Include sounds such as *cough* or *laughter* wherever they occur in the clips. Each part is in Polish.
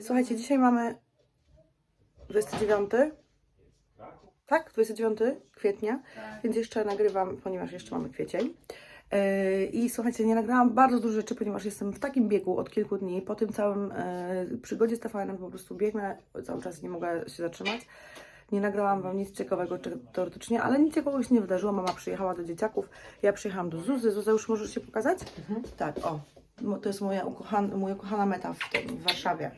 Słuchajcie, dzisiaj mamy 29. Tak, 29 kwietnia, więc jeszcze nagrywam, ponieważ jeszcze mamy kwiecień. Yy, I słuchajcie, nie nagrałam bardzo dużo rzeczy, ponieważ jestem w takim biegu od kilku dni. Po tym całym yy, przygodzie z TVN po prostu biegnę, cały czas nie mogę się zatrzymać. Nie nagrałam Wam nic ciekawego teoretycznie, ale nic ciekawego się nie wydarzyło. Mama przyjechała do dzieciaków, ja przyjechałam do Zuzy. Zuza, już możesz się pokazać? Tak, o. To jest moja ukochana, moja ukochana meta w, tym, w Warszawie.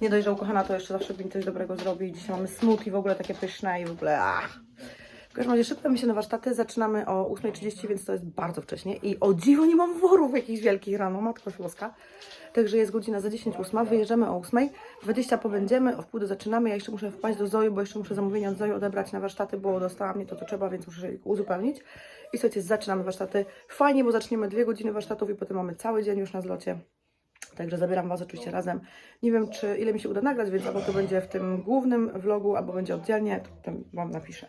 Nie dość, że ukochana, to jeszcze zawsze mi coś dobrego zrobi. Dzisiaj mamy smoothie w ogóle takie pyszne i w ogóle ach. Każdym razie szybko się na warsztaty. Zaczynamy o 8.30, więc to jest bardzo wcześnie. I o dziwo nie mam worów jakichś wielkich rano, matko śloska. Także jest godzina za 10.08, wyjeżdżamy o 8.00, 20 pobędziemy, o wpół do zaczynamy. Ja jeszcze muszę wpaść do Zoi, bo jeszcze muszę zamówienie od Zoi odebrać na warsztaty, bo dostałam nie to, co trzeba, więc muszę je uzupełnić. I słuchajcie, zaczynamy warsztaty. Fajnie, bo zaczniemy dwie godziny warsztatów i potem mamy cały dzień już na zlocie. Także zabieram Was oczywiście razem. Nie wiem, czy ile mi się uda nagrać, więc albo to będzie w tym głównym vlogu, albo będzie oddzielnie, to potem Wam napiszę.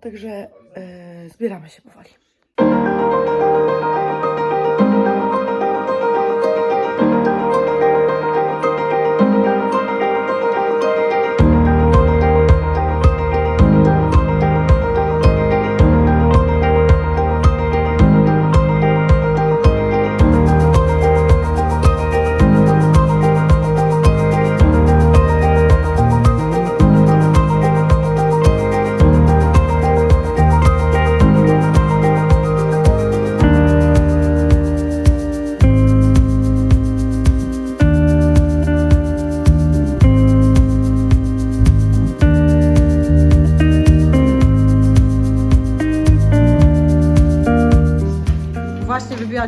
Także e, zbieramy się powoli.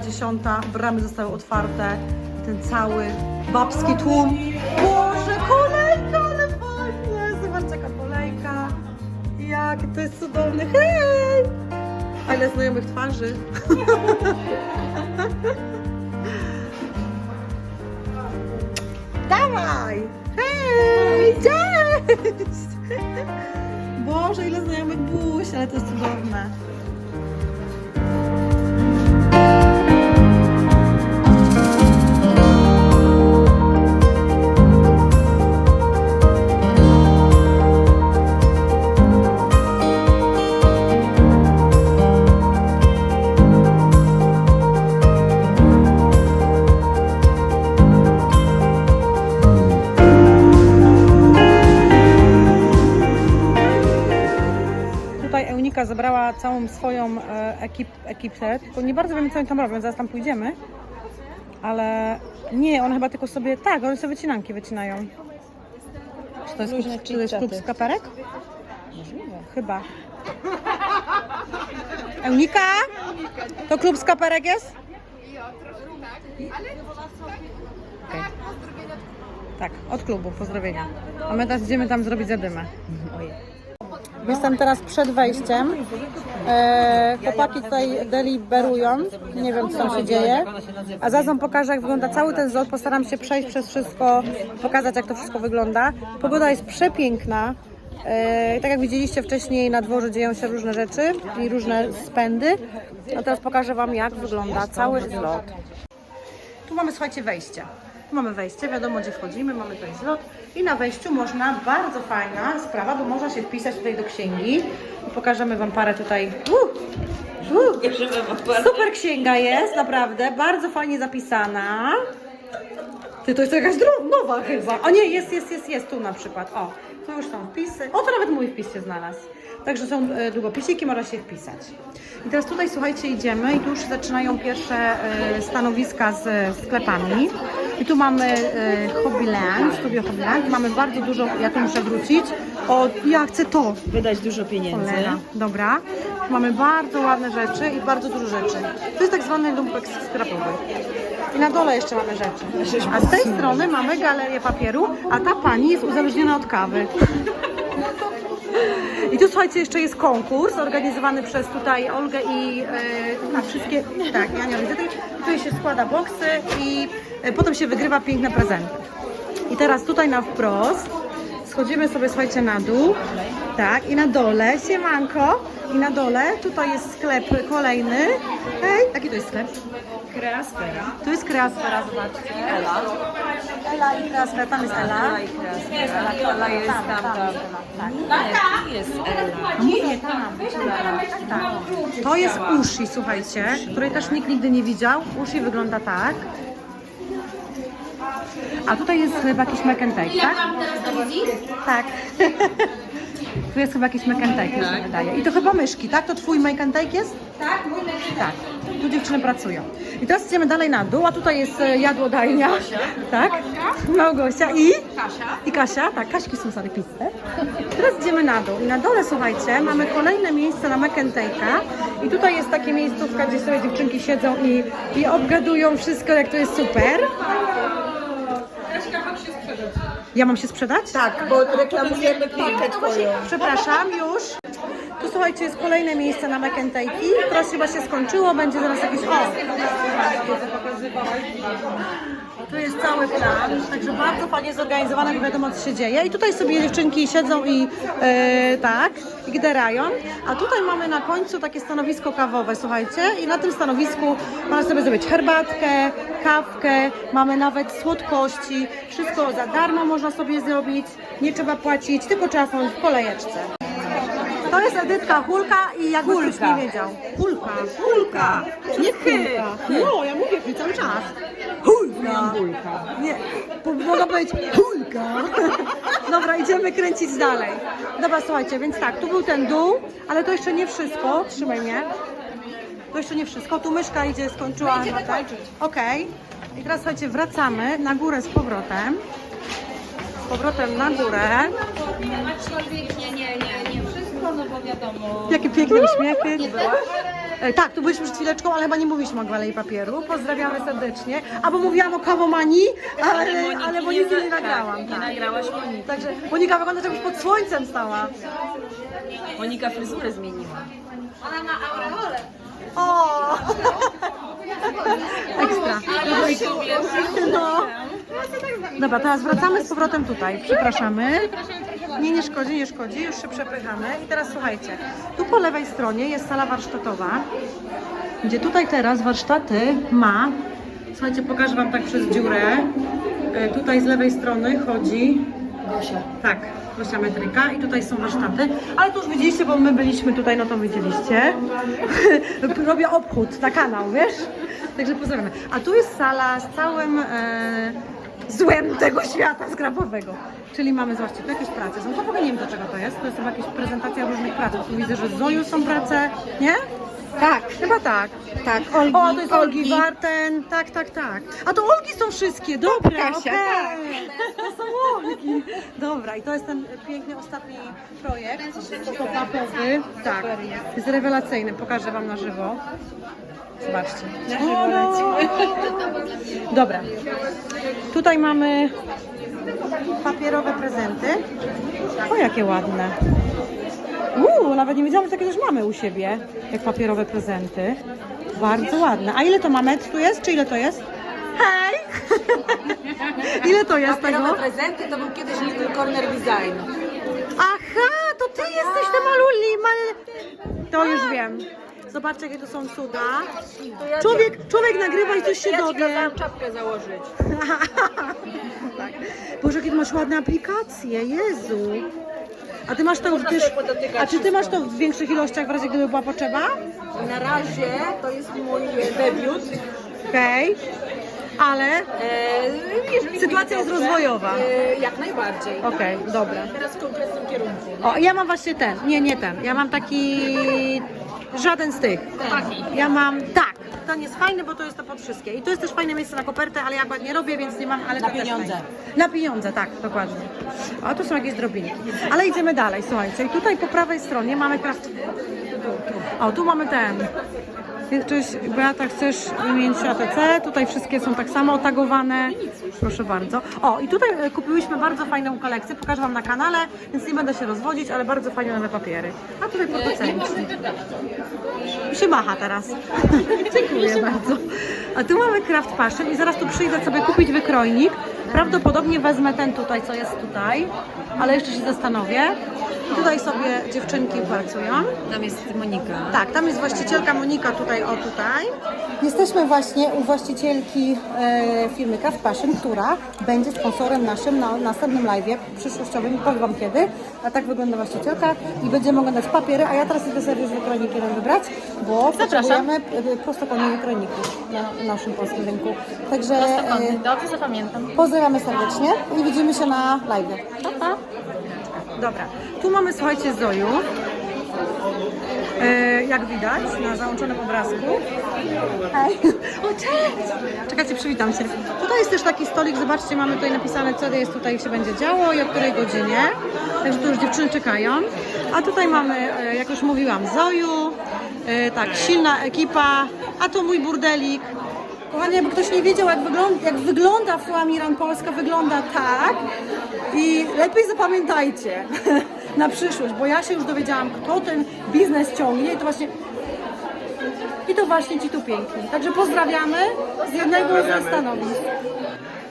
Dziesiąta, bramy zostały otwarte. Ten cały babski tłum. Boże, kolejka, ale fajnie! Zobaczcie, jaka kolejka. Jak to jest cudowne. Hej! A ile znajomych twarzy. *laughs* Dawaj! Hej! Cześć! Boże, ile znajomych buź, ale to jest cudowne. Eunika zebrała całą swoją e, ekip, ekipę, tylko nie bardzo wiemy co oni tam robią, zaraz tam pójdziemy. Ale nie, one chyba tylko sobie, tak, one sobie wycinanki wycinają. Czy to jest, Różne klub, czy to jest klub chit-chaty. skaperek? Możliwe. Chyba. Eunika? To klub skaperek jest? Okej. Tak, od klubu, pozdrowienia. A my teraz idziemy tam zrobić zadymę. Ojej. Jestem teraz przed wejściem. E, chłopaki tutaj deliberują. Nie wiem, co tam się dzieje. A wam pokażę, jak wygląda cały ten zlot. Postaram się przejść przez wszystko, pokazać, jak to wszystko wygląda. Pogoda jest przepiękna. E, tak jak widzieliście wcześniej, na dworze dzieją się różne rzeczy i różne spędy. A teraz pokażę wam, jak wygląda cały zlot. Tu mamy, słuchajcie, wejście. Mamy wejście, wiadomo gdzie wchodzimy, mamy tutaj zlot i na wejściu można, bardzo fajna sprawa, bo można się wpisać tutaj do księgi. Pokażemy Wam parę tutaj. Uh, uh, super księga jest, naprawdę, bardzo fajnie zapisana. Ty, to jest jakaś nowa chyba. O nie, jest, jest, jest, jest, tu na przykład, o. Tu już są wpisy. O, to nawet mój wpis się znalazł. Także są e, długopisiki, można się wpisać. I teraz tutaj, słuchajcie, idziemy i tu już zaczynają pierwsze e, stanowiska z sklepami. I tu mamy e, Hobbyland, studio Hobbyland. Mamy bardzo dużo, ja tu muszę wrócić. O, ja chcę to. Wydać dużo pieniędzy. Cholera. Dobra. Mamy bardzo ładne rzeczy i bardzo dużo rzeczy. To jest tak zwany lumpek skrapowy. I na dole jeszcze mamy rzeczy. A z tej strony mamy galerię papieru, a ta pani jest uzależniona od kawy. I tu słuchajcie, jeszcze jest konkurs organizowany przez tutaj Olgę i e, na wszystkie, tak, ja nie widzę, tutaj się składa boksy i e, potem się wygrywa piękne prezenty. I teraz tutaj na wprost schodzimy sobie, słuchajcie, na dół, tak, i na dole, siemanko, i na dole. Tutaj jest sklep kolejny, hej, taki to jest sklep, Kreasfera. Tu jest kreasfera, zobaczcie. Ela. Ela i kreasfera, tam jest Ela. Ela i kreasfera. Ela jest tam, tam. Tak. Nie, jest Ela. Tam. Tak. To jest ushi, słuchajcie, której też nikt nigdy nie widział. Ushi wygląda tak. A tutaj jest chyba jakiś mac and take, tak? Tak. *laughs* tu jest chyba jakiś take, mi się wydaje. I to chyba myszki, tak? To twój take jest? Tak, mój Tak. Tu dziewczyny pracują. I teraz idziemy dalej na dół, a tutaj jest e, jadłodajnia. Tak? Małgosia i? Kasia. I Kasia, tak, Kaśki są zalipiste. Teraz idziemy na dół. I na dole, słuchajcie, mamy kolejne miejsce na take'a. I tutaj jest takie miejscówka, gdzie sobie dziewczynki siedzą i, i obgadują wszystko, jak to jest super. Ja mam się sprzedać? Tak, bo reklamujemy pakę twoją. Przepraszam, już. Tu słuchajcie, jest kolejne miejsce na mac and. Teraz chyba się skończyło, będzie zaraz jakieś... O! Tu jest cały plan, także bardzo fajnie zorganizowane, bo wiadomo co się dzieje. I tutaj sobie dziewczynki siedzą i e, tak, i gderają. A tutaj mamy na końcu takie stanowisko kawowe, słuchajcie. I na tym stanowisku można sobie zrobić herbatkę, kawkę, mamy nawet słodkości. Wszystko za darmo można sobie zrobić, nie trzeba płacić, tylko trzeba stanąć w kolejeczce. To jest Edytka Hulka i jakby ktoś nie wiedział. Hulka. Hulka. Nie Hulka. No, ja mówię cały czas. Hulka. Nie, po- mogę powiedzieć hulka. *laughs* Dobra, idziemy kręcić dalej. Dobra, słuchajcie, więc tak, tu był ten dół, ale to jeszcze nie wszystko. Trzymaj mnie. To jeszcze nie wszystko. Tu myszka idzie, skończyła chyba tak. Okej. I teraz słuchajcie, wracamy na górę z powrotem. Z powrotem na górę. Aczkolwiek nie, nie, nie, nie wszystko, no bo wiadomo. Jakie piękne uśmiechy. E, Tak, tu byliśmy przed chwileczką, ale chyba nie mówiliśmy o gwalei papieru. Pozdrawiamy serdecznie. Albo mówiłam o kawomanii, ale, ale Moniki nie nagrałam. Nie Tak. nagrałaś Moniki. Także Monika wygląda, jakbyś pod słońcem stała. Monika fryzurę zmieniła. Ona ma aureolę. O! *laughs* Ekstra. No. Dobra, teraz wracamy z powrotem tutaj. Przepraszamy. Nie, nie szkodzi, nie szkodzi. Już się przepychamy. I teraz słuchajcie. Tu po lewej stronie jest sala warsztatowa, gdzie tutaj teraz warsztaty ma. Słuchajcie, pokażę Wam tak przez dziurę. E, Tutaj z lewej strony chodzi Gosia. tak, Gosia Metryka i tutaj są warsztaty, ale to już widzieliście, bo my byliśmy tutaj, no to widzieliście. *laughs* Robię obchód na kanał, wiesz? Także pozdrawiamy. A tu jest sala z całym e, złem tego świata skrapowego. Czyli mamy, zobaczcie, tu jakieś prace są. To w ogóle nie wiem do czego to jest. To jest chyba jakaś prezentacja różnych prac. Tu widzę, że z Zoju są prace, nie? Tak, chyba tak. Tak, Olgi, O, to jest Olgi Warten, tak, tak, tak. A to Olgi są wszystkie, dobra, Kasia, okej. tak. To są Olgi. Dobra, i to jest ten piękny ostatni projekt, pop-upowy. Tak, jest rewelacyjny, pokażę Wam na żywo. Zobaczcie. O, no. Dobra, tutaj mamy papierowe prezenty. O, jakie ładne. Uuu, nawet nie wiedziałam, że takie też mamy u siebie, jak papierowe prezenty. Bardzo ładne. A ile to ma metr tu jest? Czy ile to jest? Hej! *laughs* ile to jest tego? Papierowe prezenty to był kiedyś Little Corner Design. Aha, to ty jesteś ta maluli, mal... To już wiem. Zobaczcie, jakie to są cuda. Człowiek, człowiek nagrywa i coś się Ja dowie. kazałam czapkę założyć. *laughs* tak. Boże, jakie masz ładne aplikacje, Jezu. A ty masz to Można też, sobie podotykać a czy ty masz wszystko. to w większych ilościach w razie gdyby była potrzeba? Na razie to jest mój e, debiut. Okej. Ale E, jeżeli Sytuacja jest rozwojowa. E, jak najbardziej. Okej, dobra. Teraz w konkretnym kierunku. O, ja mam właśnie ten. Nie, nie ten. Ja mam taki. Żaden z tych. Ja mam. Tak. Ten jest fajny, bo to jest to pod wszystkie. I to jest też fajne miejsce na kopertę, ale ja akurat nie robię, więc nie mam, ale Na to też pieniądze. Na pieniądze, tak, dokładnie. A tu są jakieś drobinki. Ale idziemy dalej, słuchajcie. I tutaj po prawej stronie mamy kraft. O, tu mamy ten. Cześć, Beata, chcesz wymienić ATC? Tutaj wszystkie są tak samo otagowane. Proszę bardzo. O, i tutaj e, kupiłyśmy bardzo fajną kolekcję. Pokażę Wam na kanale, więc nie będę się rozwodzić, ale bardzo fajne nowe papiery. A tutaj producenci. Się macha teraz. *laughs* Dziękuję bardzo. A tu mamy Craft Passion i zaraz tu przyjdę sobie kupić wykrojnik, Prawdopodobnie wezmę ten tutaj, co jest tutaj, ale jeszcze się zastanowię. Tutaj sobie dziewczynki pracują. Tam jest Monika. Tak, tam jest właścicielka Monika tutaj, o tutaj. Jesteśmy właśnie u właścicielki e, firmy Craft Passion, która będzie sponsorem naszym na następnym live'ie przyszłościowym, powiem Wam kiedy. A tak wygląda właścicielka i będziemy oglądać papiery, a ja teraz idę sobie już wykrojnik jeden wybrać, bo potrzebujemy e, prostokątnych wykrojników na naszym polskim rynku. Także e, Dobrze zapamiętam. pozdrawiamy serdecznie i widzimy się na live. Dobra, tu mamy, słuchajcie, Zoju. E, jak widać na załączonym obrazku. Hej. O, cześć! Czekajcie, przywitam Cię. Tutaj jest też taki stolik, zobaczcie, mamy tutaj napisane, co jest tutaj się będzie działo i o której godzinie. Także tu już dziewczyny czekają. A tutaj mamy, e, jak już mówiłam, Zoju. E, tak, silna ekipa. A tu mój burdelik. Kochani, jakby ktoś nie wiedział, jak wygląda, jak wygląda Fłamiran Polska, wygląda tak. I lepiej zapamiętajcie *laughs* na przyszłość, bo ja się już dowiedziałam, kto ten biznes ciągnie i to właśnie i to właśnie ci tu piękni. Także pozdrawiamy z jednego ze stanowisk.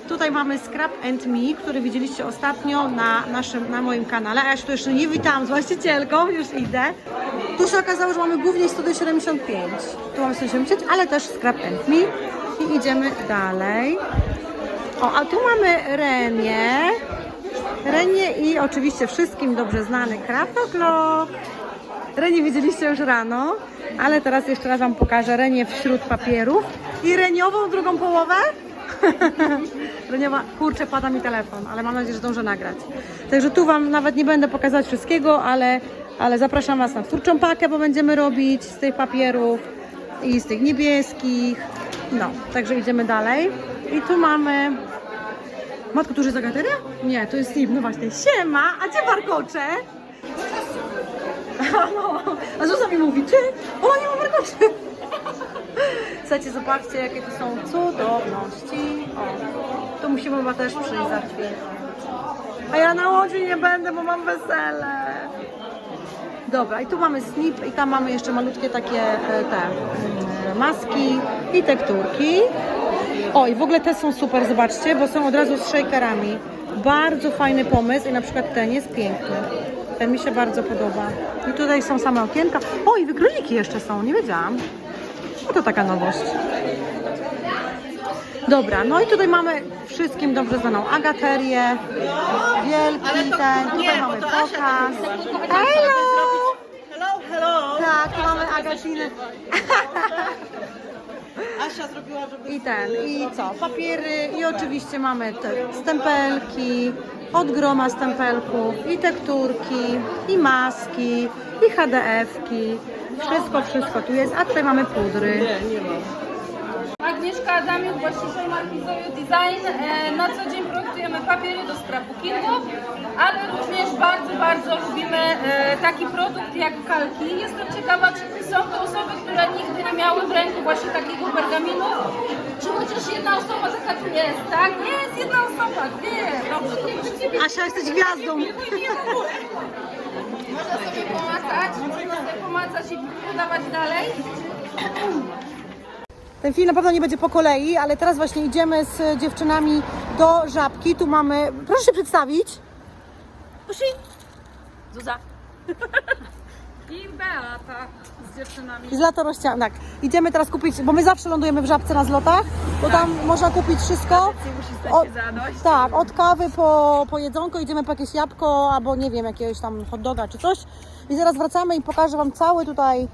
Tutaj mamy Scrap and Me, który widzieliście ostatnio na naszym, na moim kanale. A ja się tu jeszcze nie witam z właścicielką, już idę. Tu się okazało, że mamy głównie 175. Tu mamy 175, ale też Scrap and Me. I idziemy dalej. O, a tu mamy Renię. Renię i oczywiście wszystkim dobrze znany Craft O'Clock. Renię widzieliście już rano, ale teraz jeszcze raz Wam pokażę Renię wśród papierów i Reniową drugą połowę. *laughs* Reniowa, kurczę, pada mi telefon, ale mam nadzieję, że zdążę nagrać. Także tu Wam nawet nie będę pokazać wszystkiego, ale, ale zapraszam Was na twórczą pakę, bo będziemy robić z tych papierów i z tych niebieskich. No, także idziemy dalej. I tu mamy... Matko, tu już jest zagateria? Nie, to jest Steve, no właśnie. Siema, a gdzie warkocze? *laughs* No, a Zuza mi mówi, ty, ona nie ma warkoczy. *laughs* Słuchajcie, zobaczcie, jakie to są cudowności. O, tu musimy chyba też przyjść za chwilę. A ja na łodzi nie będę, bo mam wesele. Dobra, i tu mamy snip i tam mamy jeszcze malutkie takie e, te mm, maski i tekturki. O, i w ogóle te są super, zobaczcie, bo są od razu z shakerami. Bardzo fajny pomysł i na przykład ten jest piękny. Ten mi się bardzo podoba. I tutaj są same okienka. O, i wykrojniki jeszcze są, nie wiedziałam. No to taka nowość. Dobra, no i tutaj mamy wszystkim dobrze znaną agaterię, wielki ten, tutaj mamy pokaz. Hello! Tak, mamy agatinę. *laughs* Asia zrobiła, żeby... I ten, i co? Papiery i oczywiście mamy te stempelki, od groma stempelków, i tekturki, i maski, i HDF-ki. Wszystko, wszystko tu jest, a tutaj mamy pudry. Nie, nie mam. Agnieszka Adamiuk, właściciel marki Zoyo Design. E, Na co dzień produkujemy papiery do scrapbookingu, ale również bardzo, bardzo lubimy e, taki produkt jak kalki. Jestem ciekawa, czy są to osoby, które nigdy nie miały w ręku właśnie takiego pergaminu. Czy chociaż jedna osoba taka tu jest, tak? Jest jedna osoba, dwie. Dobrze, to ciebie. Asia, jesteś gwiazdą. Można sobie pomacać, można sobie pomacać i podawać dalej. Ten film na pewno nie będzie po kolei, ale teraz właśnie idziemy z dziewczynami do Żabki. Tu mamy, proszę się przedstawić. Zuza. *laughs* I Beata z dziewczynami. Z latorościami. Tak. Idziemy teraz kupić, bo my zawsze lądujemy w Żabce na zlotach, bo tam można kupić wszystko. Musi stać O- się zadość. Tak, od kawy po, po jedzonko idziemy po jakieś jabłko albo nie wiem, jakiegoś tam hot doga czy coś. I zaraz wracamy i pokażę Wam cały tutaj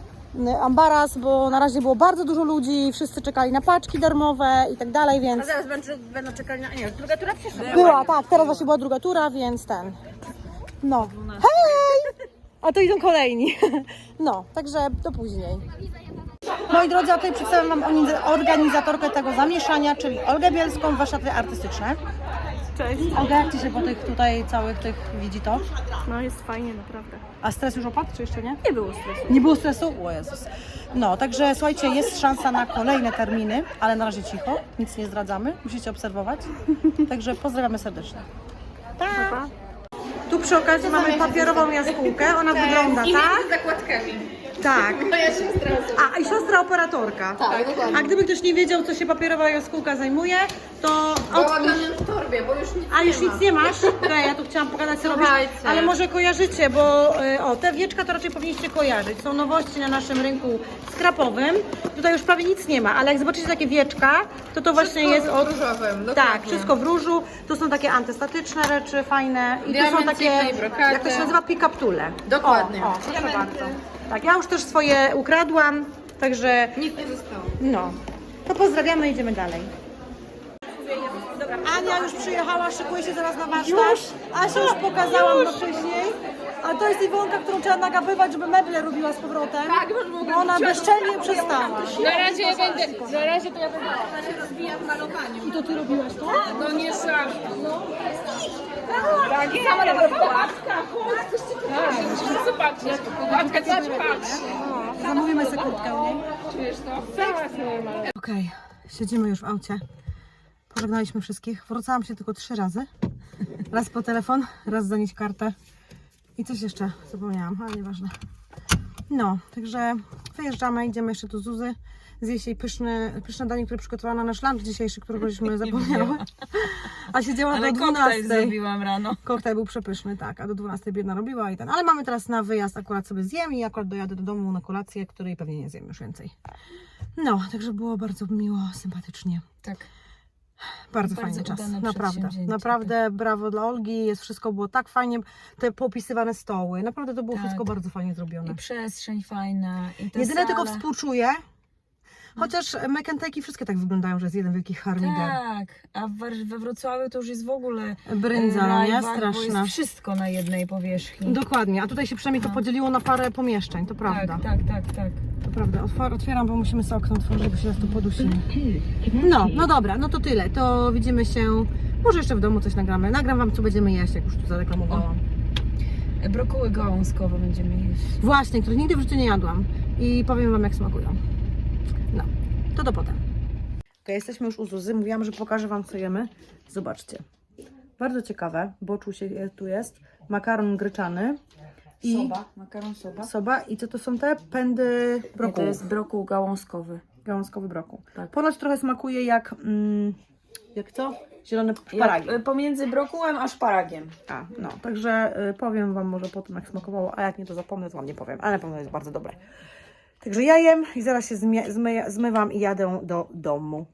ambaras, bo na razie było bardzo dużo ludzi, wszyscy czekali na paczki darmowe i tak dalej, więc Zaraz będą, będą czekali na... Nie, druga tura przyszła. była, tak, teraz właśnie była druga tura, więc ten. No. Hej! A to idą kolejni. *laughs* No, także do później. Moi drodzy, a tutaj przedstawiam Wam organiz- organizatorkę tego zamieszania, czyli Olgę Bielską, warsztaty artystyczne. Cześć. Ci się po tych tutaj całych tych widzi to? No jest fajnie, naprawdę. A stres już opadł, czy jeszcze nie? Nie było stresu. Nie było stresu? O Jezus. No, także słuchajcie, jest szansa na kolejne terminy, ale na razie cicho, nic nie zdradzamy, musicie obserwować. Także pozdrawiamy serdecznie. Tak. Tu przy okazji mamy papierową jaskółkę, ona wygląda I tak. zakładkami. Tak. Moja siostra. A, i siostra operatorka. Tak, dokładnie. A gdyby ktoś nie wiedział, co się papierowa jaskółka zajmuje, to... Bałaganem w torbie, bo już nic A już nie ma. nic nie masz? Okej, ja tu chciałam pokazać co robisz, Słuchajcie. ale może kojarzycie, bo y, o, te wieczka to raczej powinniście kojarzyć. Są nowości na naszym rynku skrapowym. Tutaj już prawie nic nie ma, ale jak zobaczycie takie wieczka, to to właśnie jest od... różowym, Tak, wszystko w różu. To są takie antystatyczne rzeczy, fajne. I to są Diamenciki, takie, brokaty. jak to się nazywa, pick-up-tule. Dokładnie. O, o, proszę bardzo. Tak, ja już też swoje ukradłam, także Nic nie zostało. no. To pozdrawiamy, idziemy dalej. Ania już przyjechała, szykuje się zaraz na warsztat. Już? Asia już pokazałam już. wcześniej. A to jest Iwonka, którą trzeba nagabywać, żeby meble robiła z powrotem. Tak, bo ona bezczelnie przestała. Na razie ja będę, na razie to ja będę. I to ty robiłaś to? No nie sam. Tak, sama nawet. Zobaczcie, Łatka, patrz, patrz. Zamówimy sobie kurtkę. Wiesz to? Tak, normalnie. Okej, siedzimy już w aucie. Pożegnaliśmy wszystkich. Wracałam się tylko trzy razy. Raz po telefon, raz zanieść kartę. I coś jeszcze zapomniałam, ale nieważne. No, także wyjeżdżamy, idziemy jeszcze do Zuzy. Zjeść jej pyszny, pyszne danie, które przygotowała na nasz lunch dzisiejszy, którego żeśmy zapomniały. A siedziała do 12. zrobiłam rano. Koktajl był przepyszny, tak, a do 12 biedna robiła i ten. Ale mamy teraz na wyjazd, akurat sobie zjem i akurat dojadę do domu na kolację, której pewnie nie zjem już więcej. No, także było bardzo miło, sympatycznie. Tak. Bardzo, Bardzo fajny czas, naprawdę. Naprawdę brawo dla Olgi, jest wszystko było tak fajnie, te popisywane stoły, naprawdę to było Tak. wszystko bardzo fajnie zrobione. I przestrzeń fajna. I Jedyne tylko sale. współczuję, chociaż McEntake wszystkie tak wyglądają, że jest jeden wielki harmider. Tak, a we Wrocławiu to już jest w ogóle Brędza, no nie? Straszna. jest wszystko na jednej powierzchni. Dokładnie, a tutaj się przynajmniej to podzieliło na parę pomieszczeń, to prawda. Tak, tak, tak, tak. To prawda, otwieram, bo musimy sobie okno otworzyć, bo się nas tu podusimy. No, no dobra, no to tyle. To widzimy się, może jeszcze w domu coś nagramy. Nagram Wam, co będziemy jeść, jak już tu zareklamowałam. Brokuły gałązkowe będziemy jeść. Właśnie, których nigdy w życiu nie jadłam. I powiem Wam, jak smakują. To do potem. Ok, jesteśmy już u Zuzy. Mówiłam, że pokażę Wam, co jemy. Zobaczcie. Bardzo ciekawe, bo się tu jest. Makaron gryczany. I makaron soba. soba. I co to są te? Pędy brokułów. To jest brokuł gałązkowy. Gałązkowy brokuł. Tak. Ponoć trochę smakuje jak... Mm, jak co? Zielone szparagi. Jak, y, pomiędzy brokułem a szparagiem. A, no, także y, powiem Wam może potem, jak smakowało, a jak nie, to zapomnę, to Wam nie powiem, ale na pewno jest bardzo dobre. Także ja jem i zaraz się zmyję, zmywam i jadę do domu.